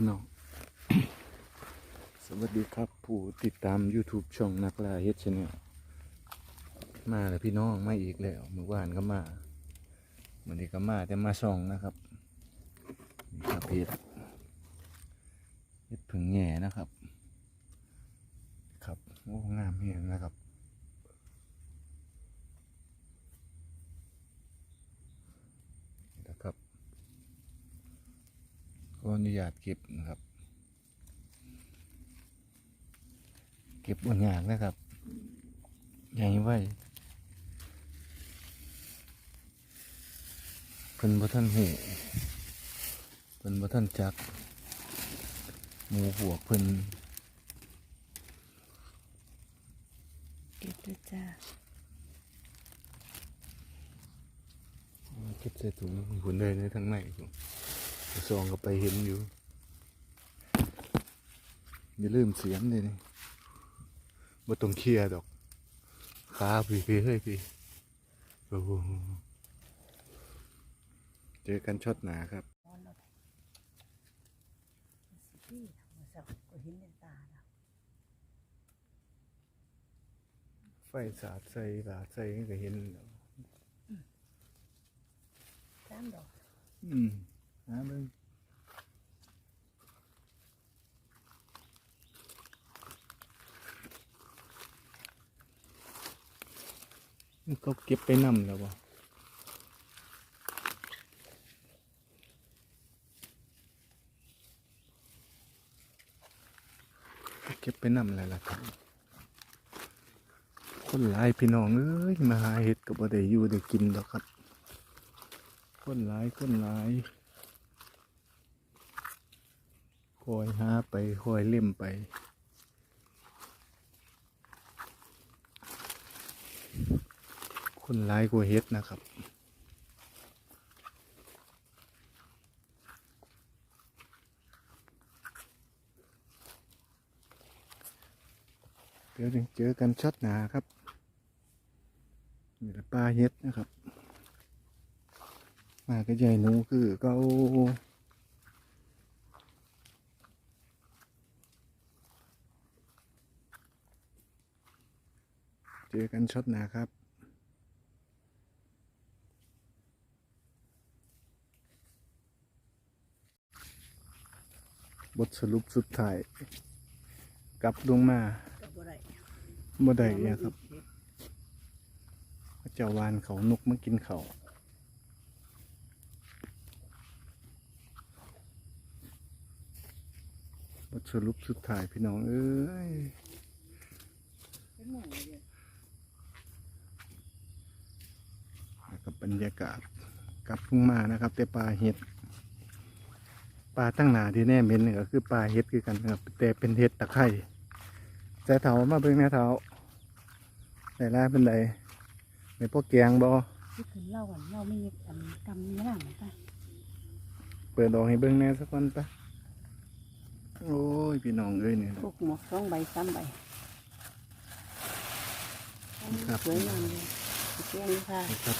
พี่น้อง สวัสดีครับผู้ติดตาม YouTube ช่องนักล่าเฮดชาแนลมาแล้วพี่น้องมาอีกแล้วเมื่อวานก็มาวันนี้ก็มาแต่มาส่องนะครับนี่ครับเฮ็ดเฮ็ดผึ่งแง่นะครับ ครับโอ้งามเห็นนะครับ นี่นะครับข ออนุญาตเก็บนะครับ เก็บบนอย่างนะครับใหญ่ไว้เพิ่นบ่ท่านหูเพิ่นบ่ท่านจักหมูหัวกเพิ่นเก็บด้วยจ้าเก็บใส่ถุงหุ่นได้ในทั้งในพุ่น ซองก็ไปเห็นอยู่อย่าลืมเสียงเลยนี่บ่ต้องเคลียร์ดอกขาพี่พี่เฮ้ยพี่โอ้โหเจอกันช็อตหนาครับนอนแล้วพี่ทำมาสักก็เห็นในตาแล้วไฟสาดใส่สาดใส่ก็เห็นแล้วสามดอกอืม หาเบิ่งเขาเก็บไปนำแล้วบ่เก็บไปนำแล้วล่ะครับคนหลายพี่น้องเอ้ยมาหาเห็ดกับบ่ได้อยู่ได้กินดอกครับ คนหลายคนหลายค อยหาไปคอยเล่มไป คนหลายกว่าเฮ็ดนะครับเดี๋ยวเจอกันช็อตหนาครับนี่แหละปลาเฮ็ดนะครับมากระใหญ่นูคือเก็ เจอกันช็อตหนาครับบทสรุปสุดท้ายกลับลงมาบ่ได้บ่ได้เนี่ยครับเจ้าวานเขานกมากินเขาบทสรุปสุดท้ายพี่น้องเอ้ย เป็นหมูเลย กับบ รรยากาศกลับลงมานะครับ แต่ปลาเห็ดปลาตั้งหนาที่แน่เม็นเนี่ยก็คือปลาเห็ดคือกันนะครับแต่เป็นเห็ดตะไคร่แต่เถามาเบิ่งแม่เถาได้ล่าเป็นไดในพวกแกงบอที่ขึ้นเล่าก่อนเล่าไม่มีอันกำนี้ล่างไปเปิดออกให้เบิ่งแหน่สักวันปะโอ้ยพี่น้องเอ้ยเนี่ยพวกหมวกสองใบสามใบครับสวยงามเลย เตียงค่ะนะครับ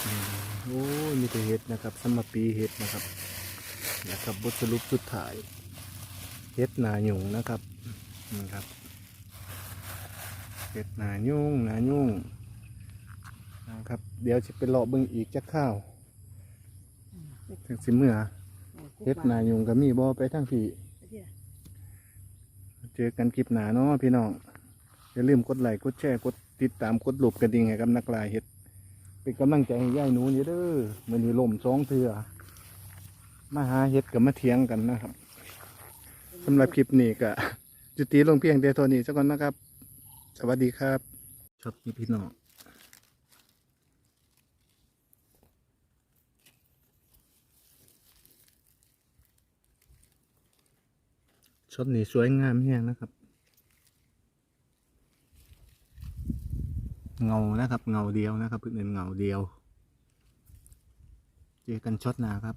โอ้ยมีแต่เห็ดนะครับสำหรับปีเห็ดนะครับนะครับบทสรุปสุดท้ายเห็ดหนาหยุ่งนะครับนี่ครับเห็ดหนายุ่งหนายุ่งนะครับเดี๋ยวจะไปเลาะเบิ่งอีกจักข้าวถึงสิเมื่อเห็ดหนายุ่งก็มีบ่ไปทางพี่เจอกันคลิปหนาเนาะพี่น้องอย่าลืมกดไลค์กดแชร์กดติดตามกดหลบกระดิ่งให้กับนักลายเห็ด เป็นกำลังใจให้ย่ายหนูนี่เด้อมือนี้ลมสองเถื่อมาหาเห็ดกับมาเถียงกันนะครับสำหรับคลิปนี้ก็จุติลงเพียงเดียวเท่านี้สักก่อนนะครับ สวัสดีครับชอบนี่พี่น้องช็อตนี้สวยงามแห้งนะครับ เงานะครับเงาเดียวนะครับเพื่อนเงาเดียว เจอกันช็อตหนาครับ